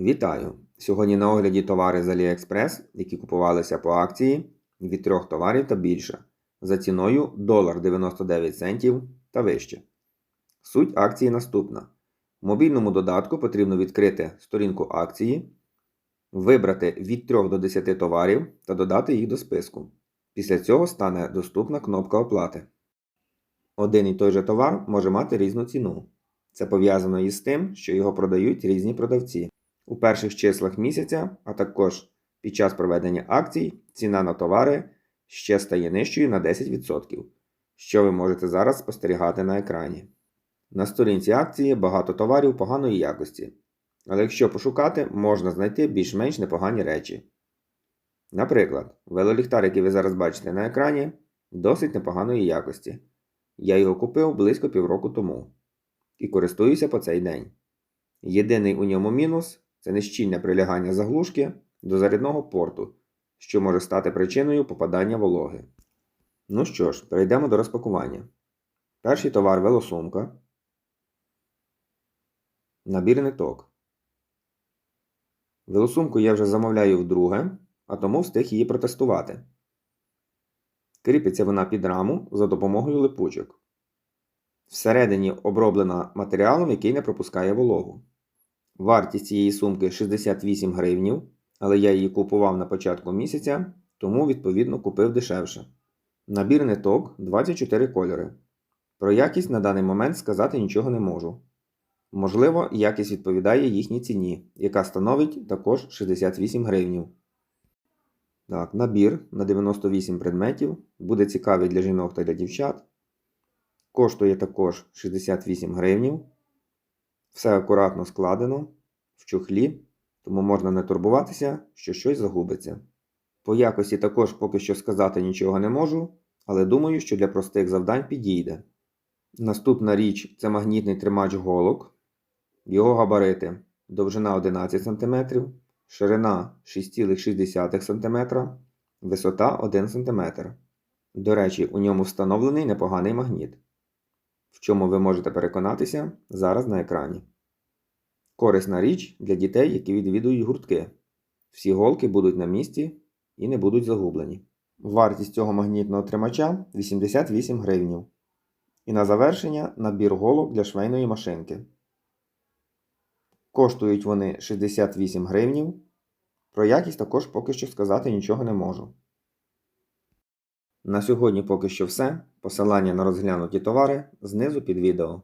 Вітаю! Сьогодні на огляді товари з AliExpress, які купувалися по акції від трьох товарів та більше за ціною 1,99 центів та вище. Суть акції наступна. В мобільному додатку потрібно відкрити сторінку акції, вибрати від 3 до 10 товарів та додати їх до списку. Після цього стане доступна кнопка оплати. Один і той же товар може мати різну ціну. Це пов'язано із тим, що його продають різні продавці. У перших числах місяця, а також під час проведення акцій, ціна на товари ще стає нижчою на 10%, що ви можете зараз спостерігати на екрані. На сторінці акції багато товарів поганої якості, але якщо пошукати, можна знайти більш-менш непогані речі. Наприклад, велоліхтар, який ви зараз бачите на екрані, досить непоганої якості. Я його купив близько півроку тому і користуюся по цей день. Єдиний у ньому мінус це нещільне прилягання заглушки до зарядного порту, що може стати причиною попадання вологи. Ну що ж, перейдемо до розпакування. Перший товар велосумка. Набір ниток. Велосумку я вже замовляю вдруге, а тому встиг її протестувати. Кріпиться вона під раму за допомогою липучок. Всередині оброблена матеріалом, який не пропускає вологу. Вартість цієї сумки 68 гривнів, але я її купував на початку місяця, тому відповідно купив дешевше. Набір ниток 24 кольори. Про якість на даний момент сказати нічого не можу. Можливо, якість відповідає їхній ціні, яка становить також 68 гривнів. Так, набір на 98 предметів буде цікавий для жінок та для дівчат. Коштує також 68 гривнів. Все акуратно складено в чохлі, тому можна не турбуватися, що щось загубиться. По якості також поки що сказати нічого не можу, але думаю, що для простих завдань підійде. Наступна річ це магнітний тримач голок. Його габарити довжина 11 см, ширина 6,6 см, висота 1 см. До речі, у ньому встановлений непоганий магніт чому ви можете переконатися зараз на екрані. Корисна річ для дітей, які відвідують гуртки. Всі голки будуть на місці і не будуть загублені. Вартість цього магнітного тримача 88 гривнів. І на завершення набір голок для швейної машинки. Коштують вони 68 гривнів. Про якість також поки що сказати нічого не можу. На сьогодні поки що все. Посилання на розглянуті товари знизу під відео.